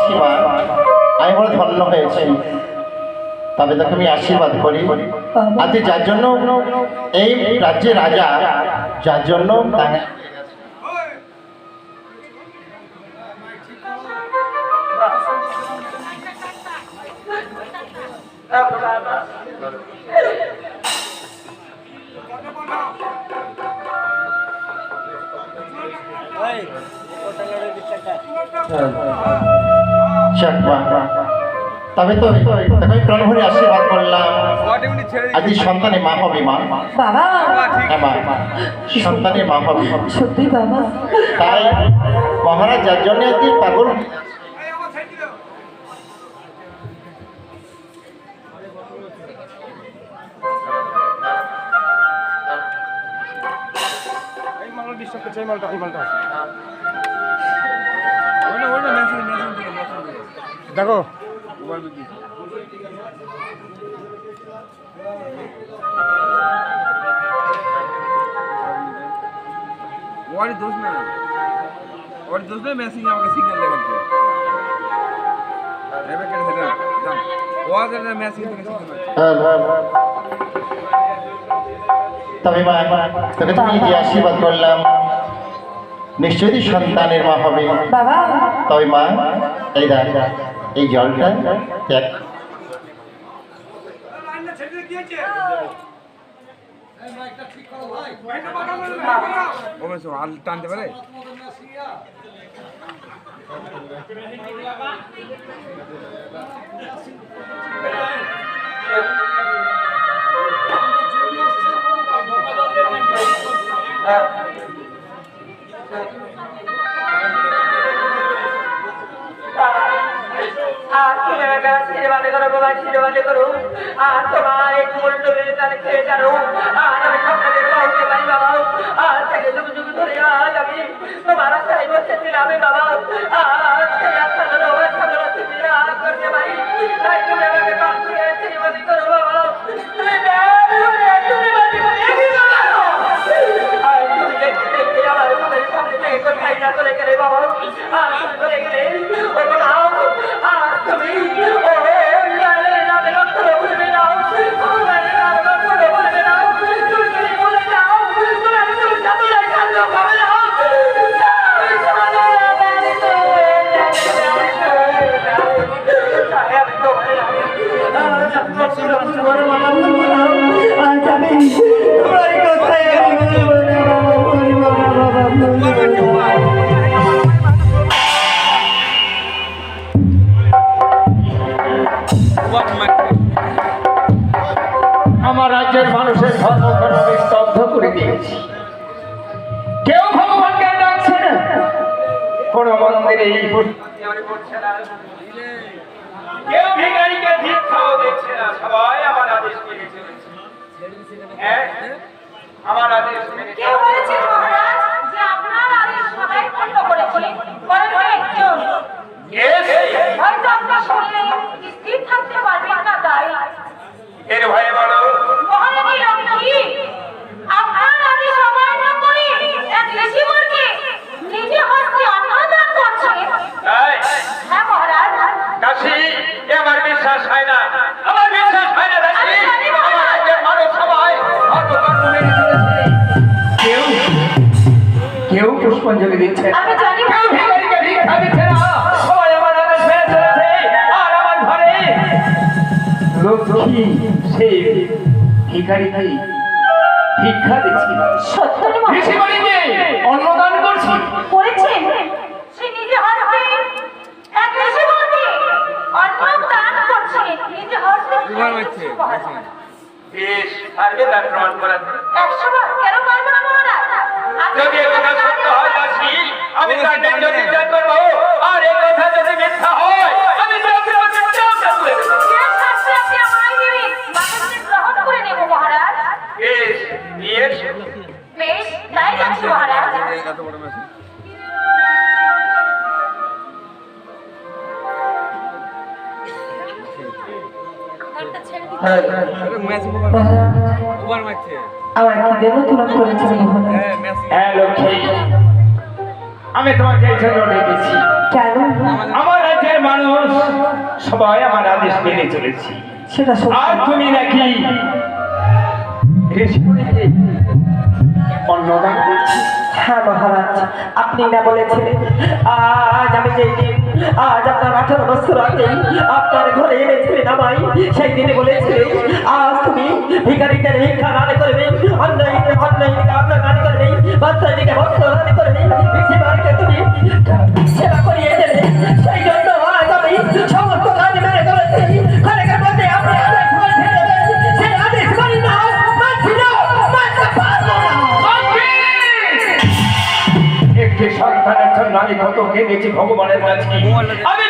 মাসিমা আমি বড় ধন্য হয়েছি। তবে তাকে আমি আশীর্বাদ করি। আজ যার জন্য এই রাজ্যের রাজা যার জন্য Hey, what are you doing? তবে তো আমি প্রাণ ভরে আশীর্বাদ করলাম। আজ এই সন্তানের মা হবে মা। বাবা। হ্যাঁ মা। সন্তানের মা হবে। সত্যি বাবা। তাই মহারাজ যার জন্য আজকে পাগল। এই করছে মালটা এই মালটা। ওই না ওই না মেসেজ মেসেজ দেখো। মোবাইল দোষ না। দোষ না মেসেজ আমাকে সিগন্যাল দেখাচ্ছে। এবার কেন সেটা জান ওয়াজের মেসেজ থেকে সিগন্যাল হ্যাঁ, হ্যাঁ, হ্যাঁ। তবে মা তোকে তুমি যে আশীর্বাদ করলাম নিশ্চয়ই সন্তানের মা হবে। তবে মা এই দেখ। এই জলটা আল টানতে পারে আর আশীর্বাদ করো। আর তোমার এক মূল্য তাহলে খেয়ে জানো আর আমি সকালের পৌঁছে পারি, বাবা। আর থেকে যুগ যুগ ধরে আজ আমি তোমার আশায় বসেছিলাম বাবা। আর কোন মন্দিরে এই। কেউ ভিখারিকে ভিক্ষাও দিচ্ছে না সবাই আমার আদেশ মেনে চলেছে হ্যাঁ আমার আদেশ মেনে কেউ মহারাজ পুষ্পাঞ্জলি দিচ্ছে। না। আমি জানি। ভিক্ষা দিচ্ছে না সবাই আমার আদেশ চলেছে আর আমার ঘরে। লক্ষ্মী সেই ভিখারিকে ভিক্ষা দিচ্ছি। ঋষিমণিকে অন্নদান করছি। করেছেন সে নিজে এক অন্নদান করছে? নিজে। বেশ পারবে তার প্রমাণ করাতে একশো আমার কি দেব? করেছেন মহারাজ। হ্যাঁ হ্যাঁ লক্ষ্মী। আমি তোমাকে এই জন্য ডেকেছি কেন? আমার রাজ্যের মানুষ সবাই আমার আদেশ মেনে চলেছি। সেটা আর তুমি নাকি? অন্নদান করছিস হ্যাঁ মহারাজ, আপনি না বলেছিলেন, আজ আমি যেই আজ আপনার আঠারো বছর আগে আপনার ঘরে এনেছিলেন আমায়, সেই দিনে বলেছিলেন, আজ তুমি ভিকারিদের ভিক্ষা দান করবে অন্যায় অন্যায় আপনার দান করবে বাচ্চাটিকে বস্ত্র দান করবে ঋষিমারকে তুমি সেবা করিয়ে দেবে, সেই জন্য আজ আমি কত কেঁদেছি ভগবানের কাছে আমি